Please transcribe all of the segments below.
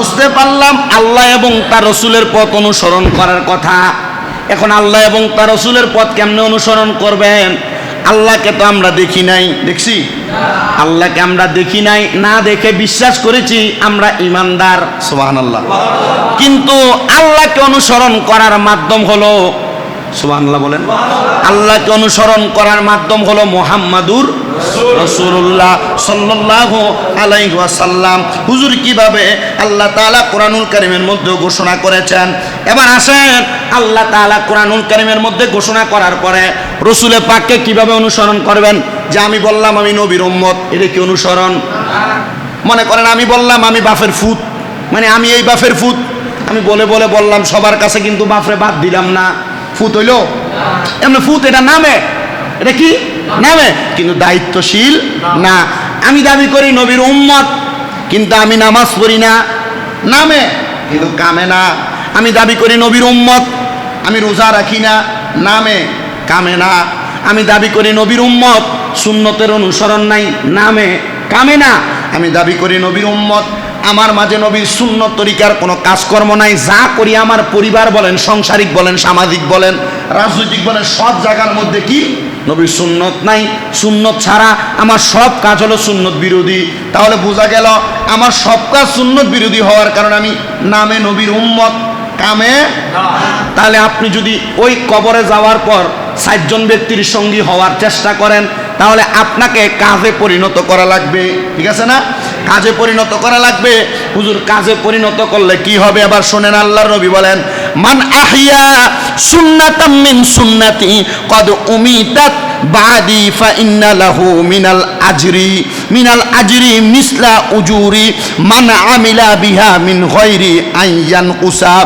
বুঝতে পারলাম আল্লাহ এবং তার রসুলের পথ অনুসরণ করার কথা। এখন আল্লাহ এবং তার রসুলের পথ কেমনে অনুসরণ করবেন? আল্লাহকে তো আমরা দেখি নাই দেখছি? আল্লাহকে আমরা দেখি নাই না দেখে বিশ্বাস করেছি আমরা ইমানদার। সুবাহান আল্লাহ কিন্তু আল্লাহকে অনুসরণ করার মাধ্যম হলো সুবহানাল্লাহ বলেন। আল্লাহকে অনুসরণ করার মাধ্যম হলো মোহাম্মাদুর রসুল্লাহ সাল্লাল্লাহু আলাইহি ওয়াসাল্লাম। হুজুর কীভাবে আল্লাহ তাআলা কোরআনুল কারীমের মধ্যে ঘোষণা করেছেন? এবার আসেন আল্লাহ তাআলা কোরআনুল কারীমের মধ্যে ঘোষণা করার পরে রসুলে পাককে কীভাবে অনুসরণ করবেন? যে আমি বললাম আমি নবীর উম্মত, এটা কি অনুসরণ? মনে করেন আমি বললাম আমি বাফের ফুত। মানে আমি এই বাফের ফুত। আমি বলে বলে বললাম, সবার কাছে কিন্তু বাফরে বাদ দিলাম না। ফুত হইল? এমনি ফুত এটা নামে। এটা কি? নামে কিন্তু দায়িত্বশীল না। আমি দাবি করি নবীর উম্মত, কিন্তু আমি নামাজ পড়ি না। নামে, কিন্তু কামে না। আমি দাবি করি নবীর উম্মত, আমি রোজা রাখি না। নামে, কামে না। আমি দাবি করি নবীর উম্মত, সুন্নতের অনুসরণ নাই। নামে, কামে না। আমি দাবি করি নবীর উম্মত, আমার মাঝে নবীর শূন্য তরিকার কোনো কাজকর্ম নাই। যা করি আমার পরিবার বলেন, সাংসারিক বলেন, সামাজিক বলেন, রাজনৈতিক বলেন, সব জায়গার মধ্যে কি? নবীর সুন্নত নাই সুন্নত ছাড়া আমার সব কাজ হলো সুন্নত বিরোধী। তাহলে বোঝা গেল আমার সব কাজ সুন্নত বিরোধী হওয়ার কারণে আমি নামে নবীর উম্মত। কামে? তাহলে আপনি যদি ওই কবরে যাওয়ার পর সাতজন ব্যক্তির সঙ্গী হওয়ার চেষ্টা করেন তাহলে আপনাকে কাজে পরিণত করা লাগবে। ঠিক আছে না? কাজে পরিণত করা লাগবে। হুজুর কাজে পরিণত করলে কি হবে? আবার শোনেন আল্লাহর নবী বলেন মান আহিয়া সুন্নাতাম মিন সুন্নাতি কদ উমিতাত বাদি ফা ইন্না লাহু মিনাল আজরি মিনাল আজরি মিসলা উজুরি, মান আমিলা বিহা মিন গয়রি আইয়ান কুসা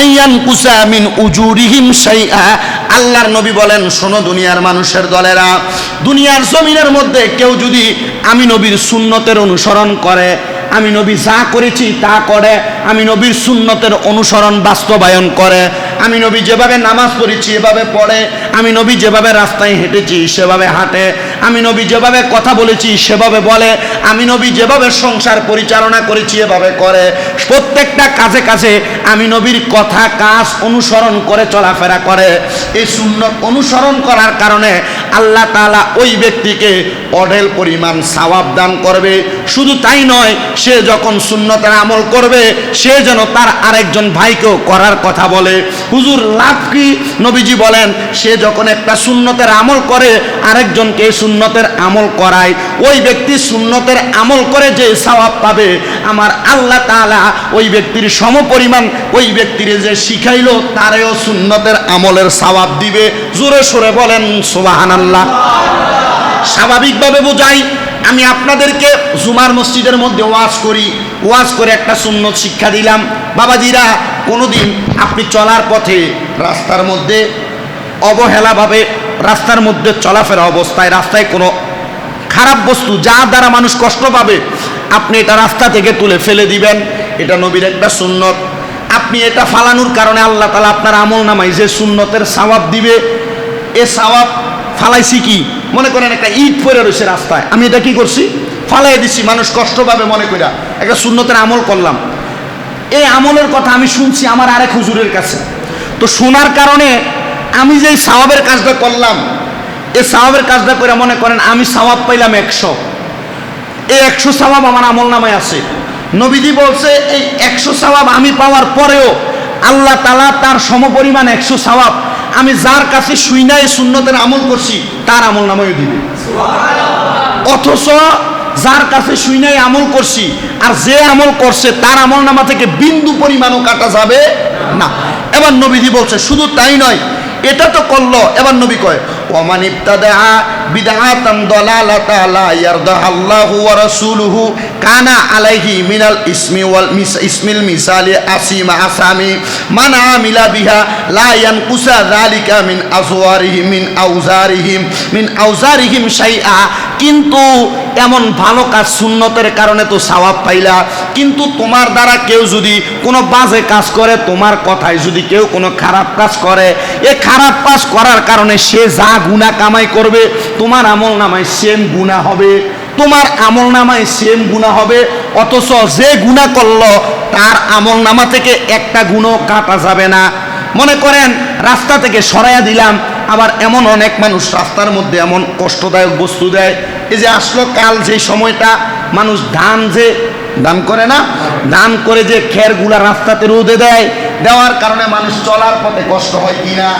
আইয়ান কুসা মিন উজুরিহিম শাইআ। আল্লাহর নবী বলেন, শোনো দুনিয়ার মানুষের দলেরা, দুনিয়ার জমিনের মধ্যে কেউ যদি আমি নবীর সুন্নতের অনুসরণ করে আমি নবী যা করেছি তা করে, আমি নবীর সুন্নতের অনুসরণ বাস্তবায়ন করে, আমি নবী যেভাবে নামাজ পড়েছি এভাবে পড়ে, আমি নবী যেভাবে রাস্তায় হেঁটেছি সেভাবে হাঁটে, আমি নবী যেভাবে কথা বলেছি সেভাবে বলে, আমি নবী যেভাবে সংসার পরিচালনা করেছি এভাবে করে। প্রত্যেকটা কাজে কাজে আমি নবীর কথা, কাজ অনুসরণ করে চলাফেরা করে। এই সুন্নত অনুসরণ করার কারণে আল্লাহ তাআলা ওই ব্যক্তিকে অঢেল পরিমাণ সওয়াব দান করবে। শুধু তাই নয়, সে যখন সুন্নতের আমল করবে, সে যেন তার আরেকজন ভাইকেও করার কথা বলে। হুজুর, লাভ কি? নবীজি বলেন, সে যখন একটা সুন্নতের আমল করে, আরেকজনকে সুন্নতের আমল করায়। ওই ব্যক্তি সুন্নতের আমল করে যে সওয়াব পাবে, আমার আল্লাহ তাআলা ওই ব্যক্তির সমপরিমাণ, ওই ব্যক্তির যে শিখাইলো, তারেও সুন্নতের আমলের সওয়াব দিবে। জোরে সোরে বলেন সুবহানাল্লাহ। স্বাভাবিকভাবে বোঝাই, আমি আপনাদেরকে জুমার মসজিদের মধ্যে ওয়াজ করি, ওয়াজ করে একটা সুন্নত শিক্ষা দিলাম। বাবাজিরা, কোনোদিন আপনি চলার পথে রাস্তার মধ্যে অবহেলাভাবে, রাস্তার মধ্যে চলাফেরা অবস্থায়, রাস্তায় কোনো খারাপ বস্তু যার দ্বারা মানুষ কষ্ট পাবে, আপনি এটা রাস্তা থেকে তুলে ফেলে দিবেন। এটা নবীর একটা সুন্নত। আপনি এটা ফালানোর কারণে আল্লাহ তালা আপনার আমল নামাই যে সুন্নতের সওয়াব দিবে, এ সওয়াব ফালাইছি কি? মনে করেন একটা ইট পরে রয়েছে রাস্তায়। আমি এটা কি করছি? ফালাই দিছি, মানুষ কষ্ট পাবে মনে কইরা একটা শূন্যতের আমল করলাম। এই আমলের কথা আমি শুনছি আমার আরেক হুজুরের কাছে। তো শোনার কারণে আমি যে সাওয়াবের কাজটা করলাম, এই সাওয়াবের কাজটা করে মনে করেন আমি সাওয়াব পাইলাম একশো। এই একশো সাওয়াব আমার আমল নামায় আছে। নবীজি বলছে, এই একশো সাওয়াব আমি পাওয়ার পরেও আল্লাহ তালা তার সমপরিমাণ একশো সাওয়াব আমি যার কাছে শুই নাই, সুন্নতের আমল করছি, তার আমল নামাই দিবে। অথচ যার কাছে শুই নাই, আমল করছি, আর যে আমল করছে, তার আমল নামা থেকে বিন্দু পরিমাণও কাটা যাবে না। এবার নবীজি বলছে, শুধু তাই নয়, এটা তো করল, এবার নবী কয় অমানিপ্তা ইবতাদা বিদআতান দালালাতা লা ইয়ারদাহা আল্লাহু ওয়া কানা আলাইহি মিনাল ইসমি ওয়াল মিস, ইসমিল মিসালি আসিমা আসামি মান আমিলা বিহা লা ইয়ানকুসা যালিকা মিন আজওয়ারিহিম মিন আউজারিহিম মিন আউজারিহিম শাইআ। কিন্তু এমন ভালো কাজ সুন্নতের কারণে তো সওয়াব পাইলা। কিন্তু তোমার দ্বারা কেউ যদি কোনো বাজে কাজ করে, তোমার কথায় যদি কেউ কোনো খারাপ কাজ করে, এ খারাপ কাজ করার কারণে সে যা গুণা কামাই করবে তোমার আমল নামায় সেম গুণা হবে। তোমার আমল নামায় সেম গুণা হবে। অথচ যে গুণা করল, তার আমল নামা থেকে একটা গুণও কাটা যাবে না। মনে করেন, রাস্তা থেকে সরাইয়া দিলাম, আবার এমন অনেক মানুষ রাস্তার মধ্যে এমন কষ্টদায়ক বস্তু দেয়। এই যে আসলো কাল যে সময়টা, মানুষ ধান যে দান করে না দান করে যে খেরগুলা রাস্তাতে রোদে দেয়, দেওয়ার কারণে মানুষ চলার পথে কষ্ট হয় কিনা?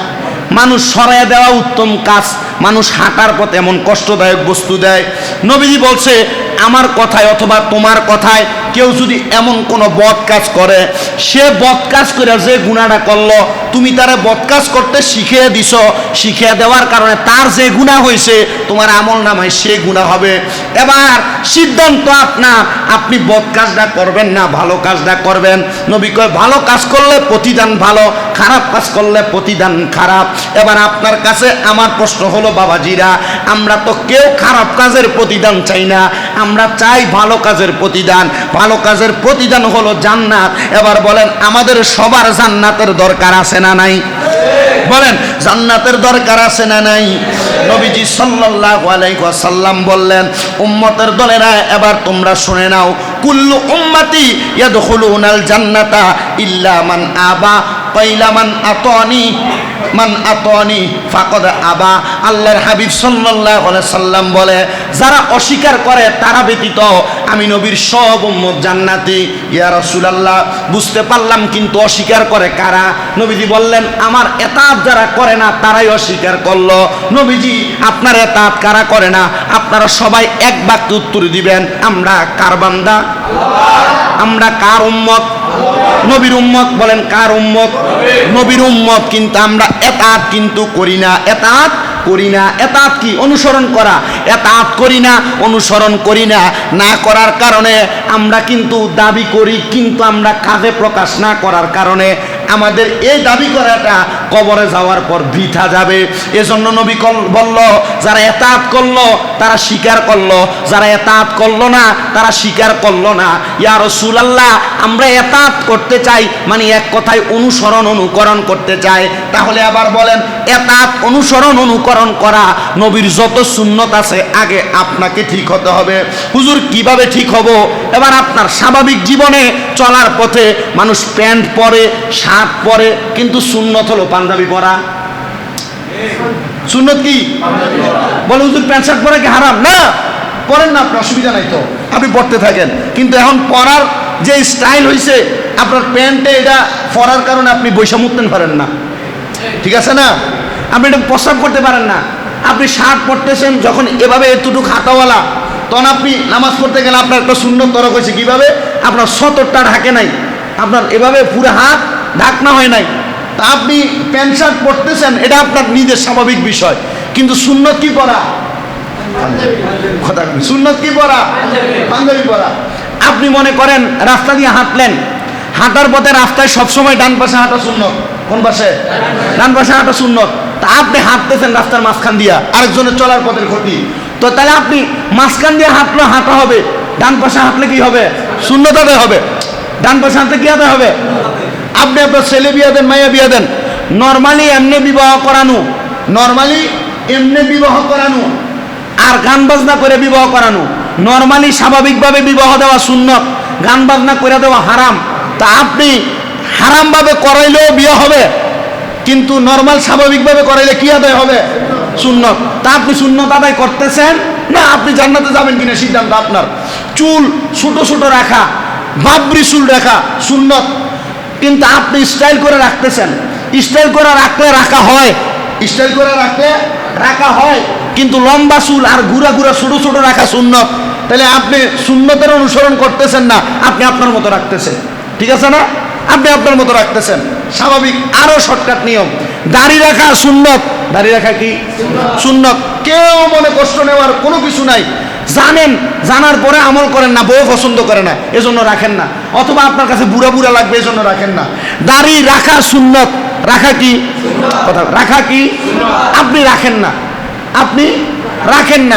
মানুষ সরাইয়া দেওয়া উত্তম কাজ। মানুষ হাঁটার পথে এমন কষ্টদায়ক বস্তু দেয়। নবীজি বলছে আমার কথায় অথবা তোমার কথায় কেউ যদি এমন কোনো বদ কাজ করে, সে বদ কাজ করে যে গুণাটা করল, তুমি তারে বদ কাজ করতে শিখিয়ে দিছ। শিখিয়ে দেওয়ার কারণে তার যে গুণা হয়েছে, তোমার আমল নামায় সে গুণা হবে। এবার সিদ্ধান্ত আপনার, আপনি বদ কাজটা করবেন না, ভালো কাজটা করবেন। নবী কয়, ভালো কাজ করলে প্রতিদান ভালো, খারাপ কাজ করলে প্রতিদান খারাপ। এবার আপনার কাছে আমার প্রশ্ন হলো, বাবাজিরা, আমরা তো কেউ খারাপ কাজের প্রতিদান চাই না। আমরা চাই ভালো কাজের প্রতিদান। ভালো কাজের প্রতিদান হলো জান্নাত। এবার বলেন, আমাদের সবার জান্নাতের দরকার আছে না নাই? বলেন, জান্নাতের দরকার আছে না নাই? নবীজি সাল্লাল্লাহু আলাইহি ওয়াসাল্লাম বললেন, উম্মতের দলেরা, এবার তোমরা শুনে নাও, কুল্লু উম্মতি ইয়াদখুলুনাল জান্নাতা ইল্লা মান আবা। আল্লাহর হাবিব সাল্লাল্লাহু আলাইহি সাল্লাম বলে, যারা অস্বীকার করে, তারা ব্যতীত আমি নবীর সব উম্মত জান্নাতি। ইয়া রাসূলুল্লাহ, বুঝতে পারলাম কিন্তু অস্বীকার করে কারা? নবীজি বললেন, আমার এতাত যারা করে না, তারাই অস্বীকার করল। নবীজি, আপনার এতাত কারা করে না? আপনারা সবাই এক বাক্যে উত্তর দিবেন, আমরা কার বান্দা? আমরা কার উম্মত? নবীর উম্মত বলেন কার উম্মত? নবীর উম্মত কিন্তু আমরা এতাত কিন্তু করি না। এতাত করি না। এতাত কি? অনুসরণ করা। এতাত করি না অনুসরণ করি না। না করার কারণে আমরা কিন্তু দাবি করি কিন্তু আমরা কাজে প্রকাশ না করার কারণে। আমাদের এই দাবি করাটা কবরে যাওয়ার পর বৃথা যাবে। এজন্য নবী বলল, যারা এতাত করল, তারা স্বীকার করল। যারা এতাত করল না, তারা স্বীকার করল না। ইয়া রাসূলুল্লাহ, আমরা এতাত করতে চাই মানে এক কথায় অনুসরণ, অনুকরণ করতে চাই। তাহলে আবার বলেন, এতাত, অনুসরণ, অনুকরণ করা নবীর যত সুন্নত আছে, আগে আপনাকে ঠিক হতে হবে। হুজুর, কীভাবে ঠিক হব? এবার আপনার স্বাভাবিক জীবনে চলার পথে মানুষ প্যান্ট পরে, শার্ট পরে, কিন্তু সুন্নত হলো পাঞ্জাবি পরা। সুন্নত কি? বলে, হুজুর, প্যান্ট শার্ট পরে কি হারাম? না, পরেন না, আপনার অসুবিধা নাই তো। আপনি পড়তে থাকেন। কিন্তু এখন পরার যে স্টাইল হয়েছে আপনার প্যান্টে এটা পরার কারণে আপনি বৈশা মুততেন পারেন না। ঠিক আছে না? আপনি এটা প্রস্রাব করতে পারেন না। আপনি শার্ট পরতেছেন, যখন এভাবে এতটুকু হাতাওয়ালা তখন আপনি নামাজ পড়তে গেলে আপনার একটা শূন্য তরক হয়েছে। কীভাবে? আপনার সতরটা ঢাকে নাই। আপনার এভাবে পুরো হাত ঢাকনা হয় নাই। তা আপনি প্যান্ট শার্ট পরতেছেন, এটা আপনার নিজের স্বাভাবিক বিষয়। কিন্তু সুন্নত কি পরা কথা সুন্নত কি পরা পাঞ্জাবি পরা আপনি মনে করেন রাস্তা দিয়ে হাঁটলেন, হাঁটার পথে রাস্তায় সবসময় ডান পাশে হাঁটা সুন্নত। কোন পাশে? ডান পাশে হাঁটা সুন্নত। তা আপনি হাঁটতেছেন রাস্তার মাঝখান দিয়া, আরেকজনের চলার পথের ক্ষতি। তো তাহলে আপনি মাঝখান দিয়ে হাঁটলে হাঁটা হবে, ডান পাশে হাঁটলে কি হবে? আদায় হবে। ডান পাশে হাঁটলে কি হাতে হবে? আপনি আপনার ছেলে বিয়া দেন মাইয়া বিয়া দেন। নর্মালি এমনি বিবাহ করানো। নর্মালি এমনি বিবাহ করানো। আর গান বাজনা করে বিবাহ করানো। নর্মালি স্বাভাবিকভাবে বিবাহ দেওয়া সুন্নত। গান বাজনা করে দেওয়া হারাম। তা আপনি হারামভাবে করাইলেও বিয়ে হবে। কিন্তু নর্মাল স্বাভাবিকভাবে করাইলে কি আদায় হবে? সুন্নত। তা আপনি সুন্নত আদায় করতেছেন? না, আপনি জান্নাতে যাবেন কিনা সিদ্ধান্ত আপনার। চুল ছোট ছোট রাখা, বাবরি চুল রাখা, সুন্নত। কিন্তু আপনি স্টাইল করে রাখতেছেন। স্টাইল করে রাখলে রাখা হয়। স্টাইল করে রাখলে রাখা হয়। কিন্তু লম্বা চুল আর ঘুরা ঘুরা ছোট ছোট রাখা সুন্নত। তাহলে আপনি সুন্নতের অনুসরণ করতেছেন না আপনি আপনার মতো রাখতেছেন। ঠিক আছে না? আপনি আপনার মতো রাখতেছেন। স্বাভাবিক আরও শর্টকাট নিয়ম। দাড়ি রাখা সুন্নত। দাড়ি রাখা কি? সুন্নত। কেউ মনে কষ্ট নেওয়ার কোনো কিছু নাই। জানেন জানার পরে আমল করেন না বউ পছন্দ করে না এজন্য রাখেন না। অথবা আপনার কাছে বুড়া বুড়া লাগবে, এজন্য রাখেন না। দাড়ি রাখা সুন্নত। রাখা কি? কথা রাখা কি? আপনি রাখেন না। আপনি রাখেন না।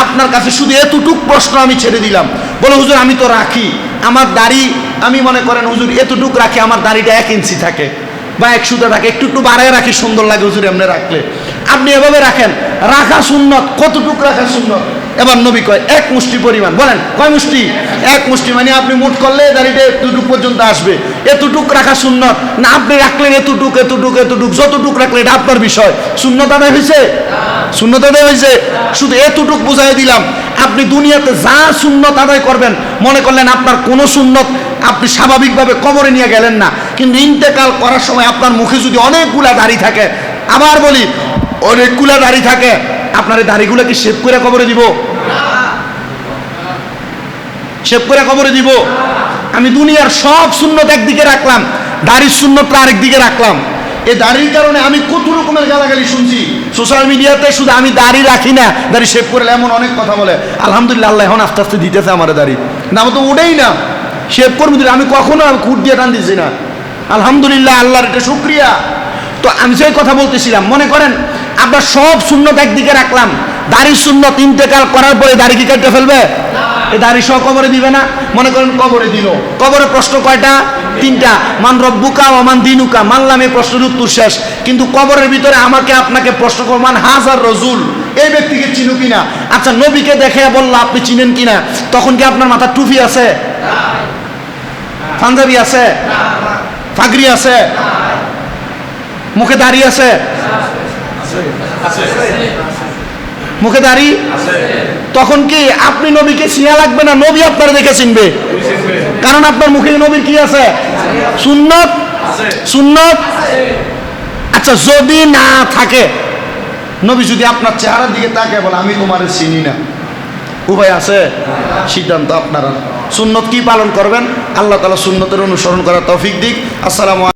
আপনার কাছে শুধু এতটুক প্রশ্ন আমি ছেড়ে দিলাম। বলে, হুজুর, আমি তো রাখি। আমার দাড়ি, আমি মনে করেন, হুজুর, এতটুক রাখি, আমার দাড়িটা এক ইঞ্চি থাকে বা এক সুতা থাকে। একটু একটু বাড়ায় রাখি, সুন্দর লাগে হুজুর এমনি রাখলে। আপনি এভাবে রাখেন। রাখা সুন্নত। কতটুক রাখা সুন্নত? এবার নবী কয়, এক মুষ্টি পরিমাণ, বলেন, কয় মুষ্টি? এক মুষ্টি মানে আপনি মুঠ করলে দাড়িটা এতটুক পর্যন্ত আসবে। এতটুক রাখা সুন্নত। না, আপনি রাখলেন এতটুক এতটুক এতটুক, যতটুক রাখলেন, এটা আপনার বিষয়। শূন্যতা আদায় হয়েছে? শূন্যতা আদায় হয়েছে? শুধু এতটুক বুঝাই দিলাম। আপনি দুনিয়াতে যা সুন্নত আদায় করবেন, মনে করলেন আপনার কোনো সুন্নত আপনি স্বাভাবিকভাবে কবরে নিয়ে গেলেন না। কিন্তু ইন্তেকাল করার সময় আপনার মুখে যদি অনেকগুলা দাড়ি থাকে, আবার বলি, অনেকগুলা দাড়ি থাকে, আপনার এই দাড়িগুলো কি শেভ করে কবরে দিব। শেভ করে কবরে দিব। আমি দুনিয়ার সব শূন্যত একদিকে রাখলাম, দাড়ির শূন্যতা আরেক দিকে রাখলাম। এই দাড়ির কারণে আমি কত রকমের গালাগালি শুনছি? সোশ্যাল মিডিয়াতে শুধু আমি দাড়ি রাখি না, দাড়ি শেভ করে এমন অনেক কথা বলে। আলহামদুলিল্লাহ, আল্লাহ এখন আস্তে আস্তে দিতেছে আমার দাড়ি। না, আমার তো ওঠেই না। শেভ করব আমি কখনো আমি খুঁট দিয়ে টান দিচ্ছি না। আলহামদুলিল্লাহ, আল্লাহর এটা শুক্রিয়া। তো আমি সেই কথা বলতেছিলাম, মনে করেন আপনার সব শূন্যত একদিকে রাখলাম দাড়ি শূন্য ইন্তেকাল করার পরে দাড়ি কি কাটতে ফেলবে? এই দাড়ি সহ কবরে দিবে না? মনে করেন কবরে দিল। কবরে প্রশ্ন কয়টা? তিনটা। মান রব্বুকা ও মান দিনুকা। মানলাম এই প্রশ্নের উত্তর শেষ। কিন্তু কবরের ভিতরে আমাকে আপনাকে প্রশ্ন করব মান হাজার রজুল? এই ব্যক্তিকে চিনো কিনা? আচ্ছা নবীকে দেখে বলল আপনি চিনেন কিনা? তখন কি আপনার মাথার টুপি আছে? পাঞ্জাবি আছে? ফাগরি আছে? মুখে দাড়ি আছে। মুখে দাড়ি? তখন কি আপনি নবীকে চিনা লাগবে না? নবী আপনার দেখে চিনবে। কারণ আপনার মুখে নবীর কি আছে? সুন্নত? সুন্নত? আচ্ছা যদি না থাকে নবী যদি আপনার চেহারার দিকে তাকে বলে আমি তোমার চিনি না। উভয় আছে? সিদ্ধান্ত আপনারা সুন্নত কি পালন করবেন? আল্লাহ তালা সুন্নতের অনুসরণ করার তৌফিক দিক। আসসালামু